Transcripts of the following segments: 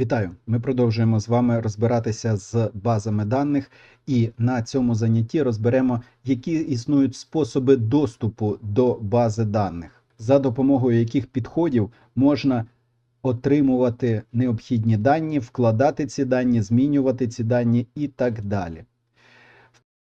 Вітаю! Ми продовжуємо з вами розбиратися з базами даних, і на цьому занятті розберемо, які існують способи доступу до бази даних, за допомогою яких підходів можна отримувати необхідні дані, вкладати ці дані, змінювати ці дані і так далі.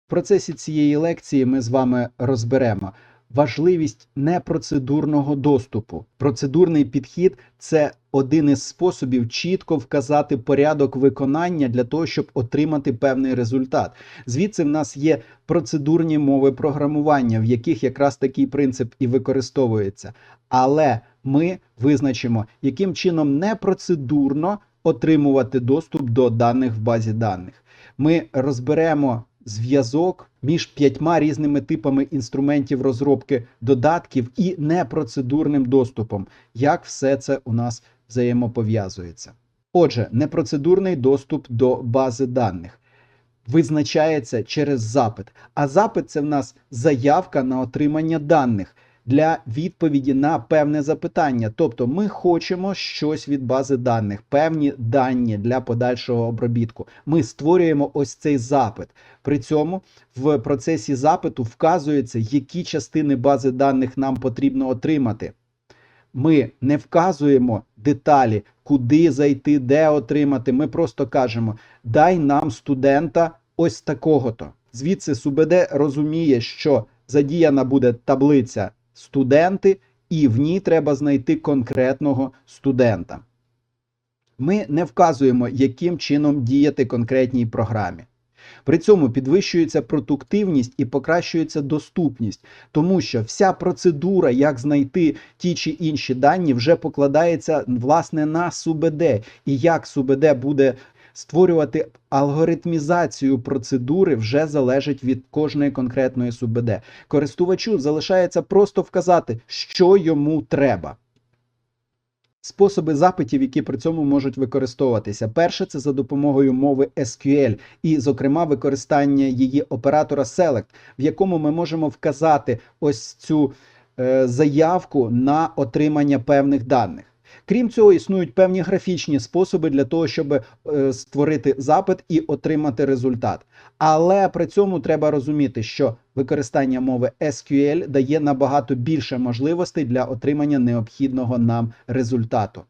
В процесі цієї лекції ми з вами розберемо важливість непроцедурного доступу. Процедурний підхід це один із способів чітко вказати порядок виконання для того, щоб отримати певний результат. Звідси в нас є процедурні мови програмування, в яких якраз такий принцип і використовується. Але ми визначимо, яким чином непроцедурно отримувати доступ до даних в базі даних. Ми розберемо зв'язок між п'ятьма різними типами інструментів розробки додатків і непроцедурним доступом. Як все це у нас взаємопов'язується? Отже, непроцедурний доступ до бази даних визначається через запит. А запит це в нас заявка на отримання даних для відповіді на певне запитання. Тобто ми хочемо щось від бази даних, певні дані для подальшого обробітку. Ми створюємо ось цей запит. При цьому в процесі запиту вказується, які частини бази даних нам потрібно отримати. Ми не вказуємо деталі, куди зайти, де отримати. Ми просто кажемо: дай нам студента ось такого-то. Звідси СУБД розуміє, що задіяна буде таблиця студенти, і в ній треба знайти конкретного студента. Ми не вказуємо, яким чином діяти конкретній програмі. При цьому підвищується продуктивність і покращується доступність, тому що вся процедура, як знайти ті чи інші дані, вже покладається власне на СУБД. І як СУБД буде створювати алгоритмізацію процедури вже залежить від кожної конкретної СУБД. Користувачу залишається просто вказати, що йому треба. Способи запитів, які при цьому можуть використовуватися. Перше це за допомогою мови SQL, і, зокрема, використання її оператора Select, в якому ми можемо вказати ось цю е, заявку на отримання певних даних. Крім цього, існують певні графічні способи для того, щоб е, створити запит і отримати результат. Але при цьому треба розуміти, що використання мови SQL дає набагато більше можливостей для отримання необхідного нам результату.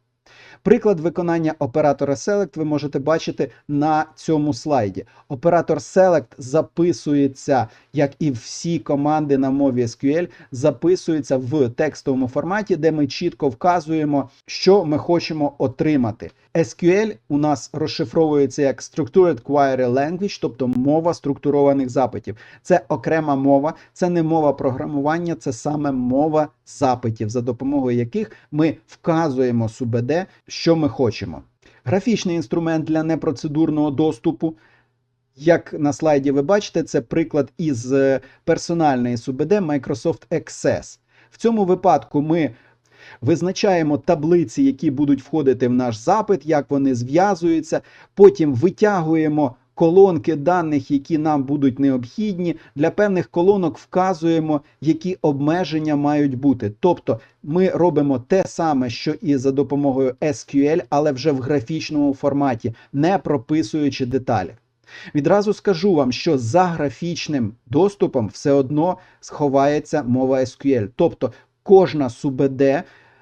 Приклад виконання оператора Select ви можете бачити на цьому слайді. Оператор Select записується, як і всі команди на мові SQL, записується в текстовому форматі, де ми чітко вказуємо, що ми хочемо отримати. SQL у нас розшифровується як Structured Query Language, тобто мова структурованих запитів. Це окрема мова, це не мова програмування, це саме мова запитів, за допомогою яких ми вказуємо СУБД, що ми хочемо. Графічний інструмент для непроцедурного доступу. Як на слайді ви бачите, це приклад із е, персональної СУБД Microsoft Access. В цьому випадку ми визначаємо таблиці, які будуть входити в наш запит, як вони зв'язуються. Потім витягуємо колонки даних, які нам будуть необхідні. Для певних колонок вказуємо, які обмеження мають бути. Тобто ми робимо те саме, що і за допомогою SQL, але вже в графічному форматі, не прописуючи деталі. Відразу скажу вам, що за графічним доступом все одно сховається мова SQL. Тобто кожна СУБД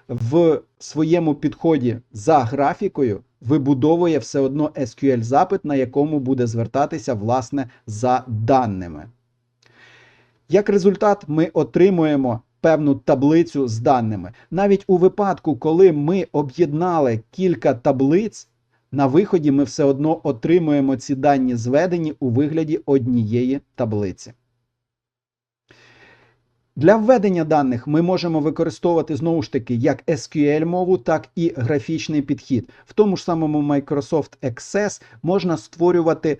в своєму підході за графікою вибудовує все одно SQL запит, на якому буде звертатися власне за даними. Як результат, ми отримуємо певну таблицю з даними. Навіть у випадку, коли ми об'єднали кілька таблиць, на виході ми все одно отримуємо ці дані зведені у вигляді однієї таблиці. Для введення даних ми можемо використовувати знову ж таки як SQL мову, так і графічний підхід. В тому ж самому Microsoft Access можна створювати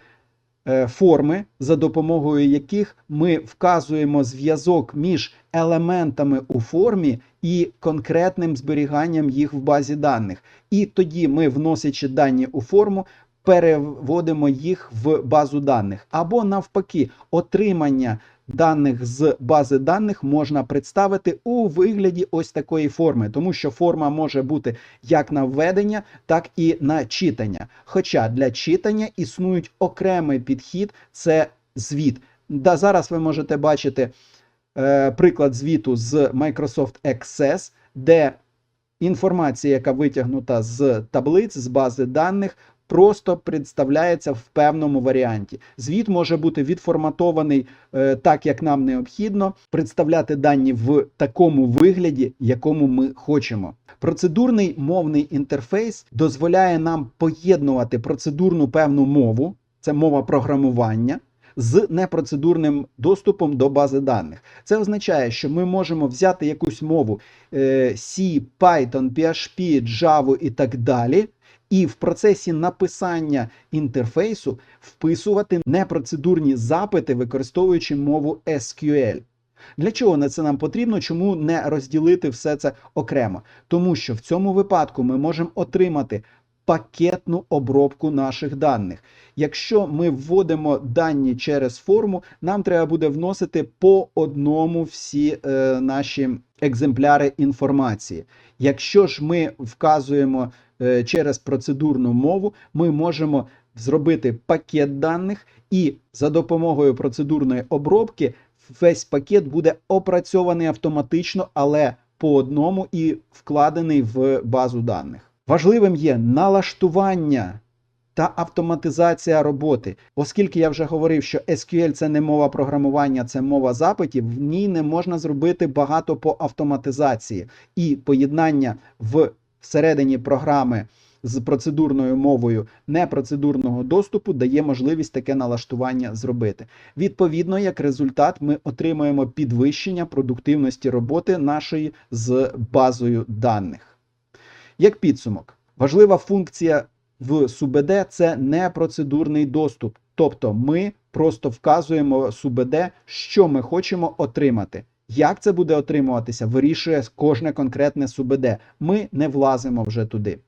е, форми, за допомогою яких ми вказуємо зв'язок між елементами у формі і конкретним зберіганням їх в базі даних. І тоді ми, вносячи дані у форму, переводимо їх в базу даних. Або навпаки, отримання даних з бази даних можна представити у вигляді ось такої форми, тому що форма може бути як на введення, так і на читання. Хоча для читання існують окремий підхід це звіт. Да, зараз ви можете бачити е, приклад звіту з Microsoft Access, де інформація, яка витягнута з таблиць, з бази даних, просто представляється в певному варіанті. Звіт може бути відформатований е, так, як нам необхідно, представляти дані в такому вигляді, якому ми хочемо. Процедурний мовний інтерфейс дозволяє нам поєднувати процедурну певну мову, це мова програмування. З непроцедурним доступом до бази даних. Це означає, що ми можемо взяти якусь мову е, C, Python, PHP, Java і так далі, і в процесі написання інтерфейсу вписувати непроцедурні запити, використовуючи мову SQL. Для чого на це нам потрібно? Чому не розділити все це окремо? Тому що в цьому випадку ми можемо отримати пакетну обробку наших даних. Якщо ми вводимо дані через форму, нам треба буде вносити по одному всі е, наші екземпляри інформації. Якщо ж ми вказуємо е, через процедурну мову, ми можемо зробити пакет даних, і за допомогою процедурної обробки весь пакет буде опрацьований автоматично, але по одному і вкладений в базу даних. Важливим є налаштування та автоматизація роботи, оскільки я вже говорив, що SQL це не мова програмування, це мова запитів. В ній не можна зробити багато по автоматизації і поєднання в всередині програми з процедурною мовою непроцедурного доступу дає можливість таке налаштування зробити. Відповідно, як результат, ми отримуємо підвищення продуктивності роботи нашої з базою даних. Як підсумок, важлива функція в SUBD – це непроцедурний доступ. Тобто ми просто вказуємо SUBD, що ми хочемо отримати. Як це буде отримуватися, вирішує кожне конкретне SUBD. Ми не влазимо вже туди.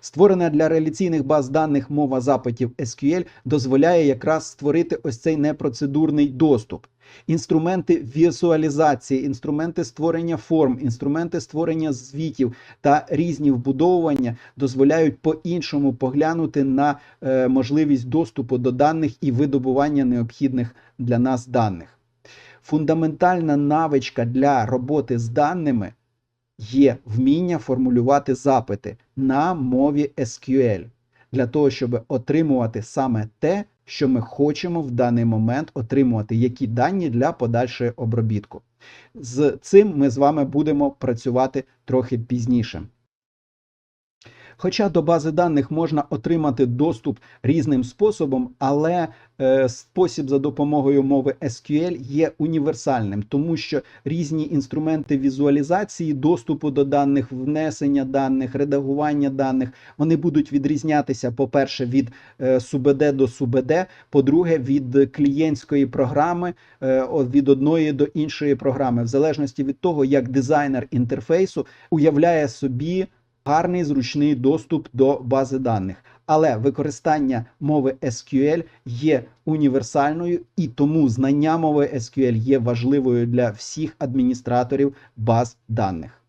Створена для реляційних баз даних мова запитів SQL дозволяє якраз створити ось цей непроцедурний доступ. Інструменти візуалізації, інструменти створення форм, інструменти створення звітів та різні вбудовування дозволяють по-іншому поглянути на е, можливість доступу до даних і видобування необхідних для нас даних. Фундаментальна навичка для роботи з даними є вміння формулювати запити на мові SQL для того, щоб отримувати саме те, що ми хочемо в даний момент отримувати, які дані для подальшої обробітку. З цим ми з вами будемо працювати трохи пізніше. Хоча до бази даних можна отримати доступ різним способом, але е, спосіб за допомогою мови SQL є універсальним, тому що різні інструменти візуалізації, доступу до даних, внесення даних, редагування даних, вони будуть відрізнятися, по-перше, від е, СУБД до СУБД, по-друге, від клієнтської програми, е, від одної до іншої програми, в залежності від того, як дизайнер інтерфейсу уявляє собі гарний зручний доступ до бази даних. Але використання мови SQL є універсальною і тому знання мови SQL є важливою для всіх адміністраторів баз даних.